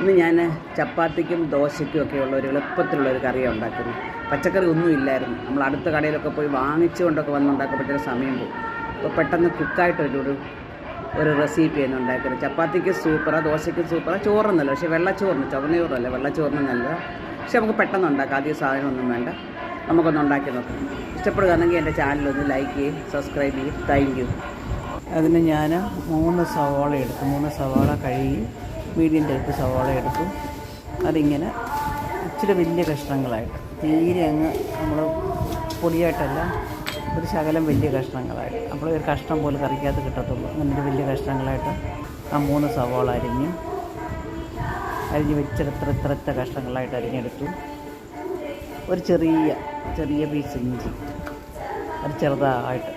ഇന്ന് ഞാൻ ചപ്പാത്തിക്കും ദോശയ്ക്കും ഒക്കെ ഉള്ള ഒരു എളുപ്പത്തിലുള്ള ഒരു കറിയാണ് ഉണ്ടാക്കുന്നത്. പച്ചക്കറി ഒന്നും ഇല്ലായിരുന്നു. നമ്മൾ അടുത്ത കടയിലൊക്കെ പോയി വാങ്ങിച്ചുകൊണ്ടൊക്കെ പറ്റുന്ന സമയം പോകും അപ്പോൾ പെട്ടെന്ന് കുക്കായിട്ടൊരു ഒരു ഒരു റെസിപ്പിയാണ് ഉണ്ടാക്കുന്നത്. ചപ്പാത്തിക്ക് സൂപ്പറാണ് ദോശയ്ക്ക് സൂപ്പറാണ് ചോറൊന്നുമല്ല പക്ഷേ വെള്ളച്ചോറിന് ചുവനയോറല്ല വെള്ളച്ചോറിന് നല്ലതാണ് പക്ഷേ നമുക്ക് പെട്ടെന്ന് ഉണ്ടാക്കാം. അധികം സാധനമൊന്നും വേണ്ട. നമുക്കൊന്ന് ഉണ്ടാക്കി നോക്കാം. ഇഷ്ടപ്പെടുകയാണെങ്കിൽ എന്റെ ചാനലൊന്ന് ലൈക്ക് ചെയ്യും സബ്സ്ക്രൈബ് ചെയ്യും. താങ്ക് യു അതിന് ഞാൻ മൂന്ന് സവാള എടുത്തു. മൂന്ന് സവാള കഴുകി മീഡിയം ടൈപ്പ് സവാള എടുത്തു അതിങ്ങനെ ഇച്ചിരി വലിയ കഷ്ണങ്ങളായിട്ട്. തീരെ അങ്ങ് നമ്മൾ പൊടിയായിട്ടല്ല ഒരു ശകലം വലിയ കഷ്ണങ്ങളായിട്ട്. അപ്പോൾ ഒരു കഷ്ണം പോലെ കറിക്കകത്ത് കിട്ടത്തുള്ളൂ. അങ്ങനെ വലിയ കഷ്ണങ്ങളായിട്ട് ആ മൂന്ന് സവാള അരിഞ്ഞ് അരിഞ്ഞ് വെച്ചിട്ട് ഇത്ര ഇത്ര ഇത്ര കഷ്ണങ്ങളായിട്ട് അരിഞ്ഞെടുത്തു. ഒരു ചെറിയ ചെറിയ പീസ് ഇഞ്ചി. അത് ചെറുതായിട്ട്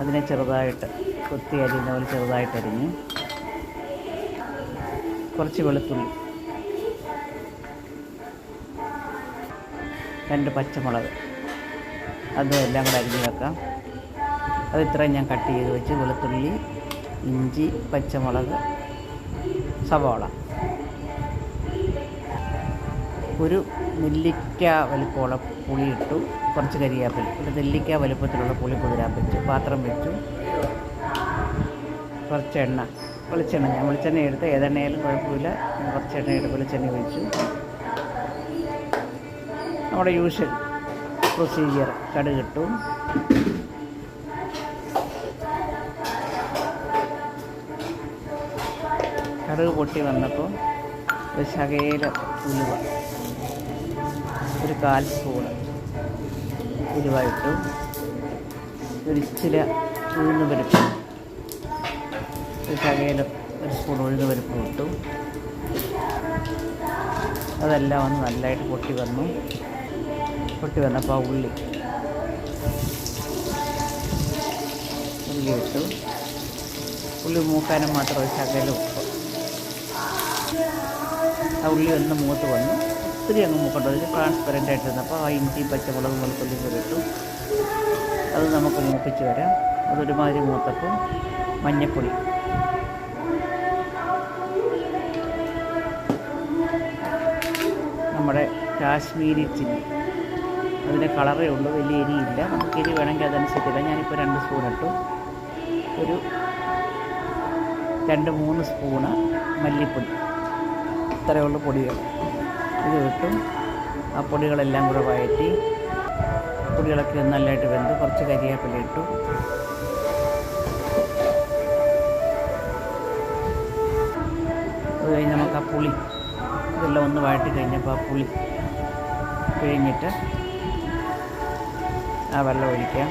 അതിനെ ചെറുതായിട്ട് കൊത്തി അരിയുന്ന പോലെ ചെറുതായിട്ട് അരിഞ്ഞ് കുറച്ച് വെളുത്തുള്ളി. രണ്ട് പച്ചമുളക്. അതും എല്ലാം കൂടെ അരിഞ്ഞ് വെക്കാം. അത് ഇത്രയും ഞാൻ കട്ട് ചെയ്ത് വെച്ച് വെളുത്തുള്ളി ഇഞ്ചി പച്ചമുളക് സവാള. ഒരു നെല്ലിക്ക വലുപ്പമുള്ള പുളിയിട്ടു കുറച്ച് കരിയാപ്പിൽ ഒരു നെല്ലിക്ക വലുപ്പത്തിലുള്ള പുളി കുതിരാൻ വെച്ചു പാത്രം വെച്ചു. കുറച്ച് എണ്ണ വെളിച്ചെണ്ണ. ഞാൻ വെളിച്ചെണ്ണ എടുത്ത് ഏതെണ്ണയാലും കുഴപ്പമില്ല. കുറച്ച് എണ്ണ എടുത്ത് വെളിച്ചെണ്ണ ഒഴിച്ചു. നമ്മുടെ യൂഷ്വൽ പ്രൊസീജിയർ കടുകിട്ടു കടുക് പൊട്ടി വന്നപ്പോൾ ഒരു ശകേല ഉലുവ ഒരു കാൽ സ്പൂണ് ഉലുവ ഇട്ടു. ഒരു ഇച്ചിരി ഉഴുന്ന് ശകേലം ഒരു സ്പൂൺ ഉഴുന്ന് പരിപ്പ് ഇട്ടു. അതെല്ലാം ഒന്ന് നല്ലതായിട്ട് പൊട്ടി വന്നു. പൊട്ടി വന്നപ്പോൾ ആ ഉള്ളി. ഉള്ളി ഇട്ടു. ഉള്ളി മൂക്കാനും മാത്രം ഒരു ചകയിൽ ഉപ്പ്. ആ ഉള്ളി ഒന്ന് മൂത്ത് വന്നു. ഒത്തിരി അങ്ങ് മൂക്കണ്ട? ഒരു ട്രാൻസ്പെറന്റ് ആയിട്ട് വന്നപ്പോൾ ആ ഇഞ്ചി പച്ചമുളക് മുളക്കൊല്ലി കൂടി ഇട്ടു. അത് നമുക്ക് മൂപ്പിച്ച് വരാം. അതൊരുമാതിരി മൂത്തപ്പം മഞ്ഞൾപ്പൊടി നമ്മുടെ കാശ്മീരി ചില്ലി. അതിന്റെ കളറേ ഉള്ളൂ വലിയ എരിയില്ല. നമുക്ക് എരി വേണമെങ്കിൽ അതനുസരിച്ചില്ല ഞാനിപ്പോൾ രണ്ട് സ്പൂൺ ഇട്ടു. ഒരു രണ്ട് മൂന്ന് സ്പൂണ് മല്ലിപ്പൊടി. ഇത്രയുള്ള പൊടികൾ. ഇത് കിട്ടും ആ പൊടികളെല്ലാം കൂടെ വഴറ്റി പൊടികളൊക്കെ നല്ലതായിട്ട് വെന്ത് കുറച്ച് കരിവേപ്പില ഇട്ടു. അത് കഴിഞ്ഞ് നമുക്ക് ആ പുളി ഇതെല്ലാം ഒന്ന് വാട്ടി കഴിഞ്ഞപ്പോൾ ആ പുളി പിഴിഞ്ഞിട്ട് ആ വെള്ളം ഒഴിക്കാം.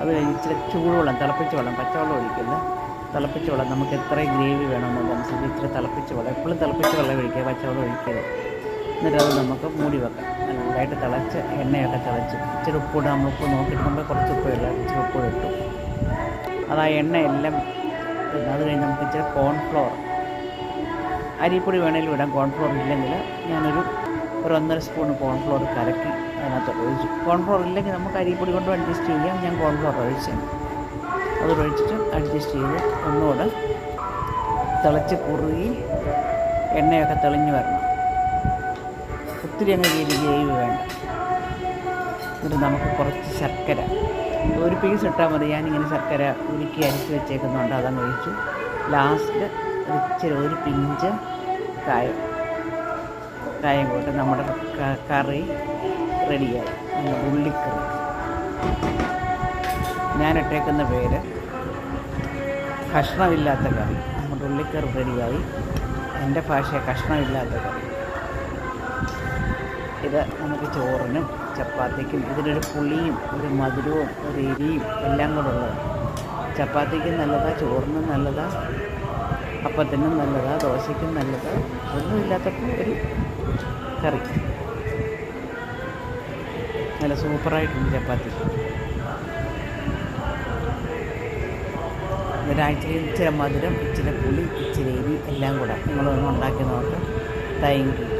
അത് കഴിഞ്ഞ് ഇച്ചിരി ചൂടുവെള്ളം തിളപ്പിച്ച വെള്ളം പച്ചവെള്ളം ഒഴിക്കില്ല. തിളപ്പിച്ച വെള്ളം നമുക്ക് എത്ര ഗ്രേവി വേണമെന്നതനുസരിച്ച് ഇച്ചിരി തിളപ്പിച്ച വെള്ളം എപ്പോഴും തിളപ്പിച്ച വെള്ളം ഒഴിക്കുക പച്ചവെള്ളം ഒഴിക്കരുത്. എന്നിട്ട് അത് നമുക്ക് മൂടി വെക്കാം. നല്ലതായിട്ട് തിളച്ച് എണ്ണയൊക്കെ തിളച്ച് ഇച്ചിരി നമ്മൾ ഉപ്പ് നോക്കിയിട്ട് കുറച്ച് ഉപ്പ് ഇല്ല ഇച്ചിരി ഉപ്പ് ഇട്ടു. അത് ആ എണ്ണയെല്ലാം അത് കഴിഞ്ഞ് നമുക്ക് ഇച്ചിരി കോൺഫ്ലോർ അരിപ്പൊടി വേണമെങ്കിലും ഇടാം കോൺഫ്ലോർ ഇല്ലെങ്കിൽ. ഞാനൊരു ഒരു ഒന്നര സ്പൂൺ കോൺഫ്ലോർ കലക്കി അതിനകത്ത് ഒഴിച്ചു. കോൺഫ്ലോർ ഇല്ലെങ്കിൽ നമുക്ക് അരിപ്പൊടി കൊണ്ട് അഡ്ജസ്റ്റ് ചെയ്യാം. ഞാൻ കോൺഫ്ലോർ ഒഴിച്ചു അതൊഴിച്ചിട്ട് അഡ്ജസ്റ്റ് ചെയ്ത് ഒന്നുകൂടെ തിളച്ച് കുറുകി എണ്ണയൊക്കെ തെളിഞ്ഞു വരണം. ഒത്തിരി അങ്ങ് രീതി ഗ്രേവി വേണ്ട. എന്നിട്ട് നമുക്ക് കുറച്ച് ശർക്കര ഒരു പീസ് ഇട്ടാൽ മതി. ഞാനിങ്ങനെ ശർക്കര ഉരുക്കി അരിച്ച് വെച്ചേക്കുന്നുണ്ട്. അതങ്ങ് ഒഴിച്ചു. ലാസ്റ്റ് ഇച്ചിരി ഒരു പിഞ്ച് കായം കായം കൂട്ട് നമ്മുടെ കറി റെഡിയായി. നമ്മുടെ ഉള്ളിക്കറി. ഞാൻ ഇട്ടേക്കുന്ന പേര് കഷ്ണമില്ലാത്ത കറി. നമ്മുടെ ഉള്ളിക്കറി റെഡിയായി. എന്റെ ഭാഷ കഷ്ണമില്ലാത്ത കറി. ഇത് നമുക്ക് ചോറിനും ചപ്പാത്തിക്കും ഇതിനൊരു പുളിയും ഒരു മധുരവും ഒരു എരിയും എല്ലാം കൂടെ ഉള്ളതാണ് ചപ്പാത്തിക്കും നല്ലതാണ് ചോറിനും നല്ലതാണ് അപ്പത്തിനും നല്ലതാ ദോശയ്ക്കും നല്ലതാണ് ഒന്നുമില്ലാത്തപ്പോൾ ഒരു കറി. നല്ല സൂപ്പറായിട്ടുണ്ട് ചപ്പാത്തി. ഒരാഴ്ചയിൽ ഇച്ചിരി മധുരം ഇച്ചിരി പുളി ഇച്ചിരി എരി എല്ലാം കൂടെ നിങ്ങളൊന്ന് ഉണ്ടാക്കി നോക്കാം. Thank you